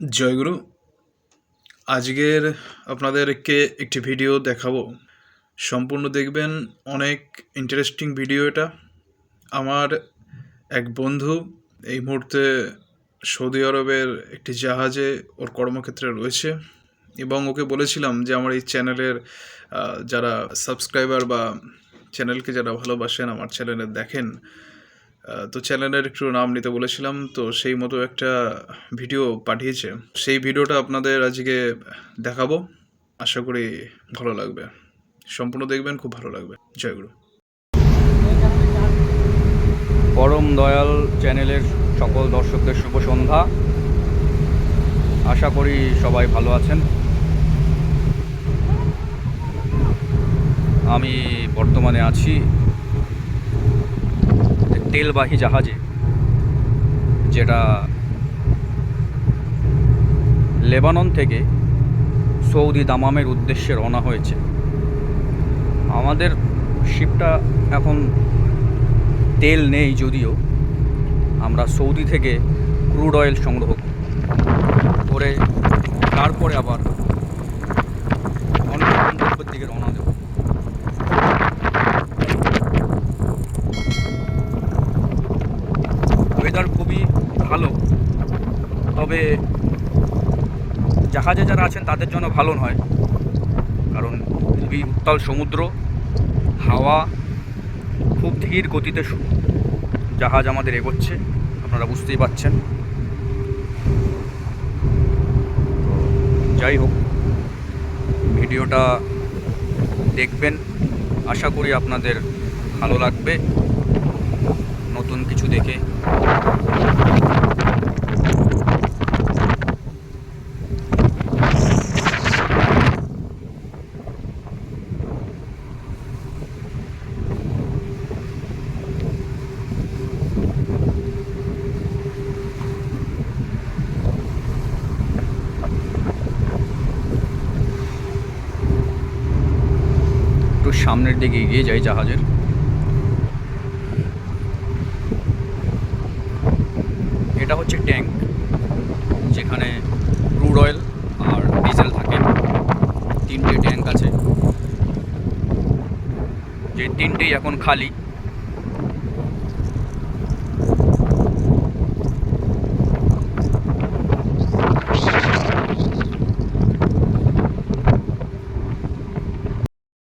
জয়গুরু, আজকের আপনাদেরকে একটি ভিডিও দেখাবো। সম্পূর্ণ দেখবেন, অনেক ইন্টারেস্টিং ভিডিও এটা। আমার এক বন্ধু এই মুহূর্তে সৌদি আরবের একটি জাহাজে ওর কর্মক্ষেত্রে রয়েছে এবং ওকে বলেছিলাম যে আমার এই চ্যানেলের যারা সাবস্ক্রাইবার বা চ্যানেলকে যারা ভালোবাসেন, আমার চ্যানেলে দেখেন। তো চ্যানেলের একটু নাম নিতে বলেছিলাম, তো সেই মতো একটা ভিডিও পাঠিয়েছে। সেই ভিডিওটা আপনাদের আজকে দেখাবো। আশা করি ভালো লাগবে। সম্পূর্ণ দেখবেন, খুব ভালো লাগবে। জয়গুরু পরম দয়াল চ্যানেলের সকল দর্শকদের শুভ সন্ধ্যা। আশা করি সবাই ভালো আছেন। আমি বর্তমানে আছি তেলবাহী জাহাজে, যেটা লেবানন থেকে সৌদি দামামের উদ্দেশ্যে রওনা হয়েছে। আমাদের শিপটা এখন তেল নেই যদিও, আমরা সৌদি থেকে ক্রুড অয়েল সংগ্রহ করে। ওয়েদার খুবই ভালো। তবে জাহাজে যারা আছেন, তাদের জন্য ভালো নয়। কারণ খুবই উত্তাল সমুদ্র, হাওয়া, খুব ধীর গতিতে জাহাজ আমাদের এগোচ্ছে, আপনারা বুঝতেই পাচ্ছেন যাই হোক, ভিডিওটা দেখবেন। আশা করি আপনাদের ভালো লাগবে। নতুন কিছু দেখে। সামনের দিকে এগিয়ে যাই জাহাজের। এটা হচ্ছে ট্যাঙ্ক, যেখানে ক্রুড অয়েল আর ডিজেল থাকে। তিনটে ট্যাঙ্ক আছে। যে তিনটেই এখন খালি।